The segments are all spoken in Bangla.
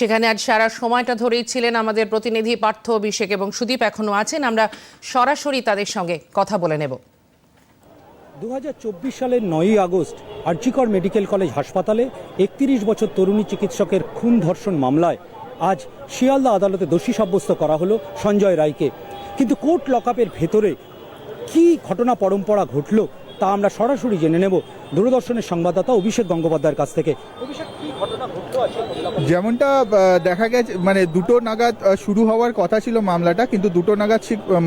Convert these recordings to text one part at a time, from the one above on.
সেখানে আজ সারা সময়টা ধরেই ছিলেন আমাদের প্রতিনিধি পার্থ অভিষেক এবং সুদীপ এখনও আছেন। আমরা সরাসরি তাদের সঙ্গে কথা বলে নেব। দু হাজার চব্বিশ সালের নয়ই আগস্ট আর্জিকর মেডিকেল কলেজ হাসপাতালে একত্রিশ বছর তরুণী চিকিৎসকের খুন ধর্ষণ মামলায় আজ শিয়ালদা আদালতে দোষী সাব্যস্ত করা হলো সঞ্জয় রায়কে। কিন্তু কোর্ট লকআপের ভেতরে কি ঘটনা পরম্পরা ঘটলো তা আমরা সরাসরি জেনে নেব। দূরদর্শনের সংবাদদাতা অভিষেক গঙ্গোপাধ্যায়ের কাছ থেকে। যেমনটা দেখা গেছে মানে দুটো নাগাদ শুরু হওয়ার কথা ছিল মামলাটা, কিন্তু দুটো নাগাদ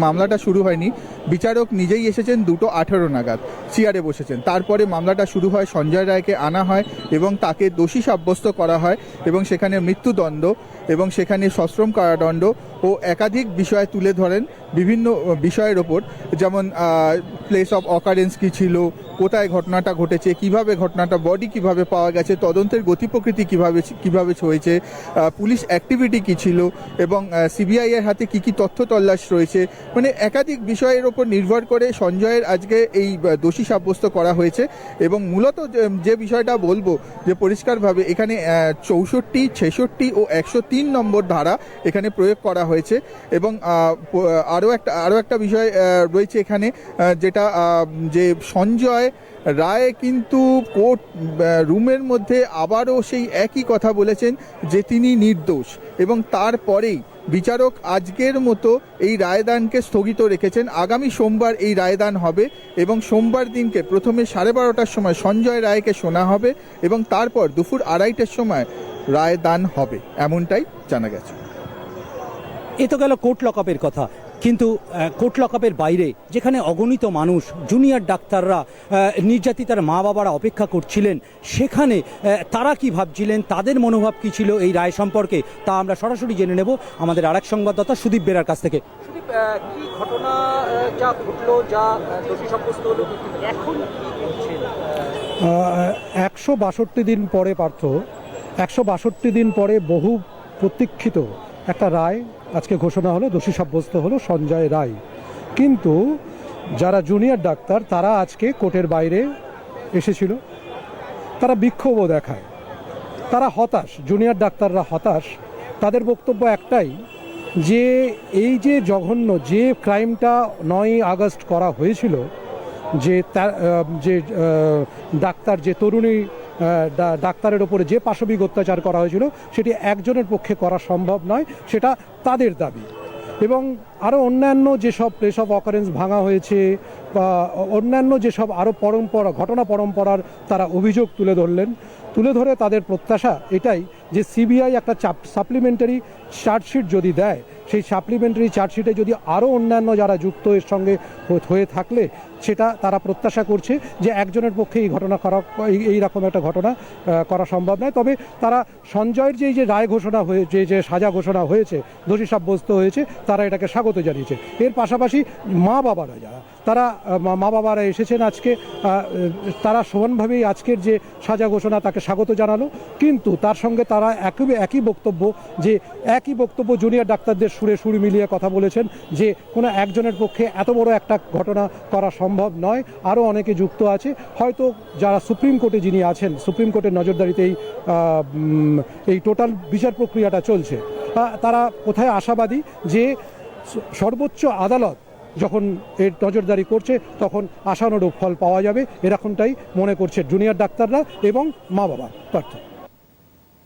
মামলাটা শুরু হয়নি। বিচারক নিজেই এসেছেন দুটো আঠেরো নাগাদ চেয়ারে বসেছেন। তারপরে মামলাটা শুরু হয়, সঞ্জয় রায়কে আনা হয় এবং তাকে দোষী সাব্যস্ত করা হয় এবং সেখানে মৃত্যুদণ্ড এবং সেখানে সশ্রম কারাদণ্ড ও একাধিক বিষয় তুলে ধরেন বিভিন্ন বিষয়ের ওপর। যেমন প্লেস অফ অকারেন্স কী ছিল, কোথায় ঘটনাটা ঘটেছে, কীভাবে ঘটনাটা বডি কীভাবে পাওয়া গেছে, তদন্তের গতি প্রকৃতি কীভাবে কীভাবে হয়েছে পুলিশ অ্যাক্টিভিটি কী ছিল, এবং সিবিআই এর হাতে কি কি তথ্য তল্লাশ রয়েছে মানে একাধিক বিষয়ের ওপর নির্ভর করে সঞ্জয়ের আজকে এই দোষী সাব্যস্ত করা হয়েছে। এবং মূলত যে- যে বিষয়টা বলব, যে পরিষ্কারভাবে এখানে চৌষট্টি, ছেষট্টি ও একশো তিন নম্বর ধারা এখানে প্রয়োগ করা হয়েছে। এবং আরও একটা আরও একটা বিষয় রয়েছে এখানে যেটা যে সঞ্জয় রায় কিন্তু কোর্ট রুমের মধ্যে আবারও সেই একই কথা বলেছেন যে তিনি নির্দোষ এবং তারপরেই বিচারক আজকের মতো এই রায়দানকে স্থগিত রেখেছেন। আগামী সোমবার এই রায়দান হবে এবং সোমবার দিনকে প্রথমে সাড়ে বারোটার সময় সঞ্জয় রায়কে শোনা হবে এবং তারপর দুপুর আড়াইটার সময় রায়দান হবে। এমনটাই জানা গেছে। এ তো গেল কোর্ট লকআপের কথা। কিন্তু কোর্ট লকআপের বাইরে যেখানে অগণিত মানুষ জুনিয়র ডাক্তাররা নির্যাতিতার মা বাবারা অপেক্ষা করছিলেন সেখানে তারা কি ভাবছিলেন তাদের মনোভাব কি ছিল এই রায় সম্পর্কে তা আমরা সরাসরি জেনে নেব আমাদের আরেক সংবাদদাতা সুদীপ বেরার কাছ থেকে। সুদীপ কি ঘটনা যা ঘটলো যা দোষী সাব্যস্ত হলো এখন একশো বাষট্টি দিন পরে পার্থ একশো বাষট্টি দিন পরে বহু প্রতীক্ষিত একটা রায় আজকে ঘোষণা হলো, দোষী সাব্যস্ত হলো সঞ্জয় রায়। কিন্তু যারা জুনিয়র ডাক্তার, তারা আজকে কোর্টের বাইরে এসেছিল। তারা বিক্ষোভও দেখায়। তারা হতাশ, জুনিয়র ডাক্তাররা হতাশ। তাদের বক্তব্য একটাই, যে এই যে জঘন্য যে ক্রাইমটা নয় আগস্ট করা হয়েছিল, যে যে ডাক্তার, যে তরুণী ডাক্তারের ওপরে যে পাশবিক অত্যাচার করা হয়েছিল, সেটি একজনের পক্ষে করা সম্ভব নয়, সেটা তাদের দাবি। এবং আরও অন্যান্য যেসব প্লেস অকারেন্স ভাঙা হয়েছে বা অন্যান্য যেসব আরও পরম্পরা, ঘটনা পরম্পরার তারা অভিযোগ তুলে ধরলেন, তুলে ধরে তাদের প্রত্যাশা এটাই যে সিবিআই একটা চাপ সাপ্লিমেন্টারি চার্জশিট যদি দেয় সেই সাপ্লিমেন্টারি চার্জশিটে যদি আরও অন্যান্য যারা যুক্ত এর সঙ্গে হয়ে থাকলে সেটা তারা প্রত্যাশা করছে যে একজনের পক্ষে এই ঘটনা করা, এই- রকম একটা ঘটনা করা সম্ভব নয়। তবে তারা সঞ্জয়ের যে যে রায় ঘোষণা হয়েছে যে সাজা ঘোষণা হয়েছে, দোষী সাব্যস্ত হয়েছে, তারা এটাকে স্বাগত জানিয়েছে। এর পাশাপাশি মা বাবারা যারা, তারা মা বাবারা এসেছেন আজকে তারা সমানভাবেই আজকের যে সাজা ঘোষণা তাকে স্বাগত জানালো। কিন্তু তার সঙ্গে তারা একই একই বক্তব্য যে, একই বক্তব্য জুনিয়র ডাক্তারদের সুরে সুর মিলিয়ে কথা বলেছেন যে কোনো একজনের পক্ষে এত বড় একটা ঘটনা করা সম্ভব নয়। আরও অনেকে যুক্ত আছে। হয়তো যারা সুপ্রিম কোর্টে যিনি আছেন সুপ্রিম কোর্টের নজরদারিতেই আহ, এই টোটাল বিচার প্রক্রিয়াটা চলছে তারা কোথায় আশাবাদী যে সর্বোচ্চ আদালত যখন এর নজরদারি করছে তখন আশানুরূপ ফল পাওয়া যাবে। এরকমটাই মনে করছে জুনিয়র ডাক্তাররা এবং মা বাবা পার্থ।